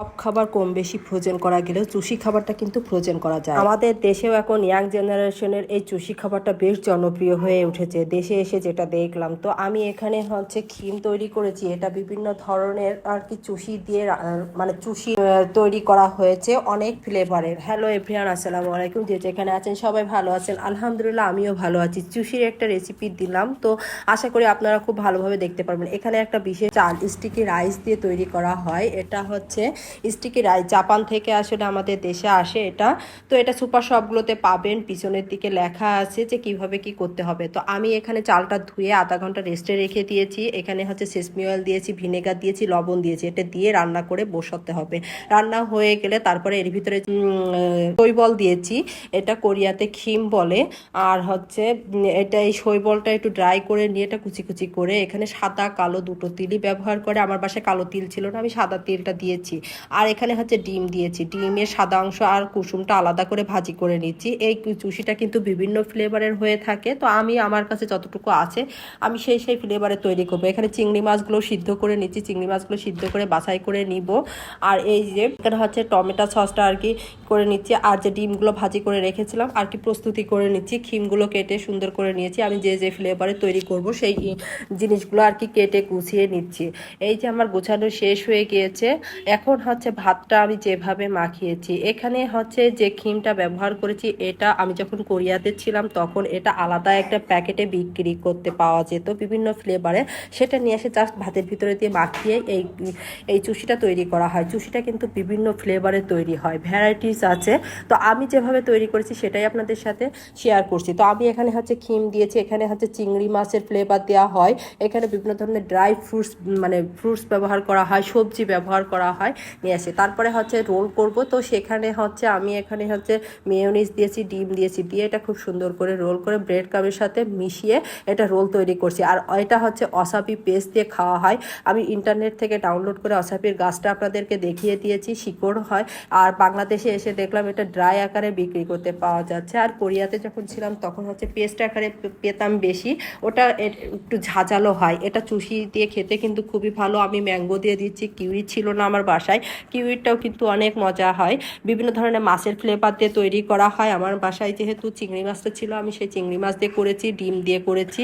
সব খাবার কম বেশি ফ্রোজেন করা গেলেও চুষি খাবারটা কিন্তু ফ্রোজেন করা যায়। আমাদের দেশেও এখন ইয়াং জেনারেশনের এই চুষি খাবারটা বেশ জনপ্রিয় হয়ে উঠেছে। দেশে এসে যেটা দেখলাম, তো আমি এখানে হচ্ছে ক্ষীম তৈরি করেছি। এটা বিভিন্ন ধরনের আর কি চুষি দিয়ে মানে চুষি তৈরি করা হয়েছে অনেক ফ্লেভারের হ্যালো এভরিয়ান আসসালামু আলাইকুম। যে যেখানে আছেন সবাই ভালো আছেন। আলহামদুলিল্লাহ, আমিও ভালো আছি। চুষির একটা রেসিপি দিলাম, তো আশা করি আপনারা খুব ভালোভাবে দেখতে পারবেন। এখানে একটা বিশেষ চাল স্টিকি রাইস দিয়ে তৈরি করা হয়। এটা হচ্ছে স্টিকি রাইস জাপান থেকে আসলে আমাদের দেশে আসে এটা। তো এটা সুপার শপগুলোতে পাবেন, পিছনের দিকে লেখা আছে যে কীভাবে কি করতে হবে। তো আমি এখানে চালটা ধুয়ে আধা ঘণ্টা রেস্টে রেখে দিয়েছি। এখানে হচ্ছে সেসমি অয়েল দিয়েছি ভিনেগার দিয়েছি, লবণ দিয়েছি। এটা দিয়ে রান্না করে বসাতে হবে। রান্না হয়ে গেলে তারপরে এর ভিতরে শৈবল দিয়েছি। এটা কোরিয়াতে খিম বলে। আর হচ্ছে এটা এই শৈবলটা একটু ড্রাই করে নিয়ে এটা কুচি কুচি করে এখানে সাদা কালো দুটো তিলই ব্যবহার করে। আমার বাসায় কালো তিল ছিল না, আমি সাদা তিলটা দিয়েছি। আর এখানে হচ্ছে ডিম দিয়েছি। ডিমের সাদা অংশ আর কুসুমটা আলাদা করে ভাজি করে নিচ্ছি। এই চুষিটা কিন্তু বিভিন্ন ফ্লেভারের হয়ে থাকে। তো আমি, আমার কাছে যতটুকু আছে, আমি সেই সেই ফ্লেভারে তৈরি করব। এখানে চিংড়ি মাছগুলো সিদ্ধ করে নিচ্ছি। চিংড়ি মাছগুলো সিদ্ধ করে বাছাই করে নিব। আর এই যে, এখানে হচ্ছে টমেটো সসটা আর কি করে নিচ্ছি। আর যে ডিমগুলো ভাজি করে রেখেছিলাম, আর কি প্রস্তুতি করে নিচ্ছি। খিমগুলো কেটে সুন্দর করে নিয়েছি। আমি যে যে ফ্লেভারে তৈরি করব, সেই জিনিসগুলো আর কি কেটে গুছিয়ে নিচ্ছি। এই যে আমার গোছানো শেষ হয়ে গিয়েছে। এখন হচ্ছে ভাতটা আমি যেভাবে মাখিয়েছি, এখানে হচ্ছে যে খিমটা ব্যবহার করেছি, এটা আমি যখন কোরিয়াতে ছিলাম তখন এটা আলাদা একটা প্যাকেটে বিক্রি করতে পাওয়া যেত বিভিন্ন ফ্লেভারে সেটা নিয়ে এসে জাস্ট ভাতের ভিতরে দিয়ে মাখিয়ে এই এই চুষিটা তৈরি করা হয়। চুষিটা কিন্তু বিভিন্ন ফ্লেভারে তৈরি হয় ভ্যারাইটিস আছে। তো আমি যেভাবে তৈরি করেছি সেটাই আপনাদের সাথে শেয়ার করছি। তো আমি এখানে হচ্ছে খিম দিয়েছি, এখানে হচ্ছে চিংড়ি মাছের ফ্লেভার দেওয়া হয়। এখানে বিভিন্ন ধরনের ড্রাই ফ্রুটস মানে ফ্রুটস ব্যবহার করা হয়, সবজি ব্যবহার করা হয়। নিয়ে আসে। তারপরে হচ্ছে রোল করব। তো সেখানে হচ্ছে আমি এখানে হচ্ছে মেয়োনিজ দিয়েছি, ডিম দিয়েছি, দিয়ে এটা খুব সুন্দর করে রোল করে ব্রেড কাপের সাথে মিশিয়ে এটা রোল তৈরি করছি। আর এটা হচ্ছে অসাপি পেস্ট দিয়ে খাওয়া হয়। আমি ইন্টারনেট থেকে ডাউনলোড করে অসাপির গাছটা আপনাদেরকে দেখিয়ে দিয়েছি, শিকড় হয়। আর বাংলাদেশে এসে দেখলাম এটা ড্রাই আকারে বিক্রি করতে পাওয়া যাচ্ছে। আর কোরিয়াতে যখন ছিলাম তখন হচ্ছে পেস্ট আকারে পেতাম বেশি। ওটা একটু ঝাঁঝালো হয়। এটা চুষি দিয়ে খেতে কিন্তু খুবই ভালো। আমি ম্যাঙ্গো দিয়ে দিচ্ছি, কিউই ছিল না আমার বাসায়। কিউইটাও কিন্তু অনেক মজা হয়। বিভিন্ন ধরনের মাছের ফ্লেভার দিয়ে তৈরি করা হয়। আমার বাসায় যেহেতু চিংড়ি মাছটা ছিল, আমি সেই চিংড়ি মাছ দিয়ে করেছি, ডিম দিয়ে করেছি,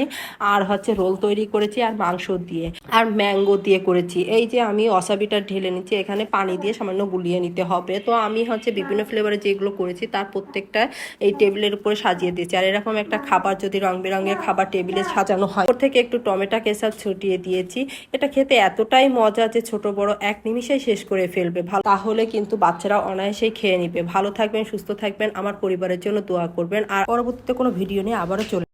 আর হচ্ছে রোল তৈরি করেছি আর মাংস দিয়ে, আর ম্যাঙ্গো দিয়ে করেছি। এই যে আমি অসাবিটা ঢেলে নিচ্ছি, এখানে পানি দিয়ে সামান্য গুলিয়ে নিতে হবে। তো আমি হচ্ছে বিভিন্ন ফ্লেভারে যেগুলো করেছি, তার প্রত্যেকটা এই টেবিলের উপরে সাজিয়ে দিয়েছি। আর এরকম একটা খাবার যদি রং বেরঙের খাবার টেবিলে সাজানো হয়, ওর থেকে একটু টমেটো কেসার ছটিয়ে দিয়েছি। এটা খেতে এতটাই মজা যে ছোট, বড় এক নিমিষেই শেষ করে ফেলবে। ভালো তাহলে কিন্তু বাচ্চারা অনায়াসেই খেয়ে নিবে। ভালো থাকবেন, সুস্থ থাকবেন। আমার পরিবারের জন্য দোয়া করবেন। আর পরবর্তীতে কোনো ভিডিও নিয়ে আবারও চলে